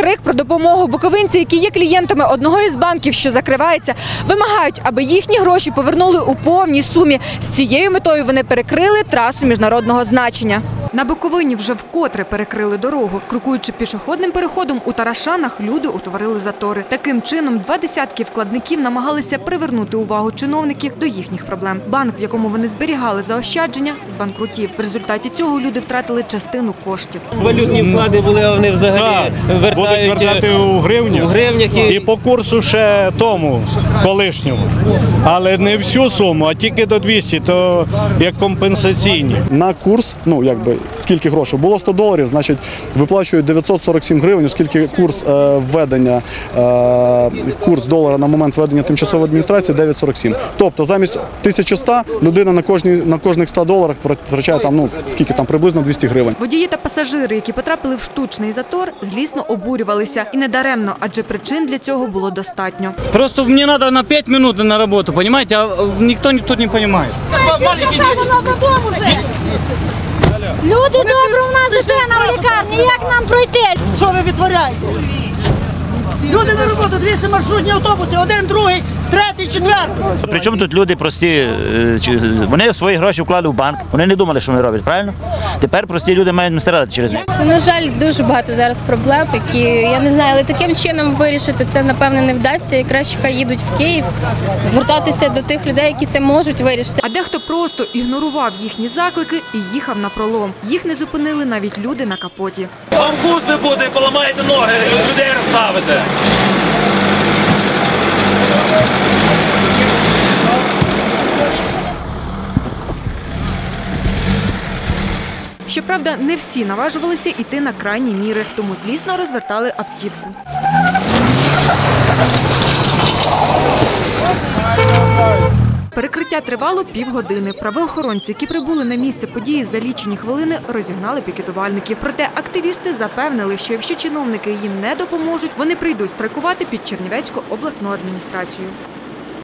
Крик про допомогу буковинці, які є клієнтами одного із банків, що закривається, вимагають, аби їхні гроші повернули у повній сумі. З цією метою вони перекрили трасу міжнародного значення. На Буковині вже вкотре перекрили дорогу. Крокуючи пішохідним переходом у Тарашанах, люди утворили затори. Таким чином, два десятки вкладників намагалися привернути увагу чиновників до їхніх проблем. Банк, в якому вони зберігали заощадження, збанкрутів. В результаті цього люди втратили частину коштів. Валютні вклади були, а вони взагалі Так, вертають будуть вертати у гривнях. у гривнях і- і по курсу ще тому колишньому. Але не всю суму, а тільки до 200, то як компенсаційні. на курс, ну якби скільки грошей було 100 доларів, значить виплачують 947 гривень, оскільки курс е, введення е, курс долара на момент введення тимчасової адміністрації 9,47. Тобто замість 1100 людина на кожній на кожних 100 доларах втрачає там ну скільки там приблизно 200 гривень. Водії та пасажири, які потрапили в штучний затор, злісно обурювалися. І недаремно, адже причин для цього було достатньо. Просто мне надо на 5 минут на работу, понимаете, а э, никто тут не понимает. Люди добре, у нас дитина в лікарні, як нам пройти? Що ви відтворяєте? Люди на роботу, 200 маршрутні автобуси, один, другий, третій, четвертий. Причому тут люди прості, е, чи- вони свої гроші вклали в банк, вони не думали, що вони роблять, правильно? Тепер прості люди мають не страдати через них. На жаль, дуже багато зараз проблем, які я не знаю, але таким чином вирішити це напевне не вдасться. І краще хай їдуть в Київ, звертатися до тих людей, які це можуть вирішити. А дехто просто ігнорував їхні заклики і їхав на пролом. Їх не зупинили навіть люди на капоті. Вам гуси буде, поламаєте ноги, людей розставите. Щоправда, не всі наважувалися йти на крайні міри, тому злісно розвертали автівку. Перекриття тривало півгодини. Правоохоронці, які прибули на місце події за лічені хвилини, розігнали пікетувальників. Проте активісти запевнили, що якщо чиновники їм не допоможуть, вони прийдуть страйкувати під Чернівецьку обласну адміністрацію.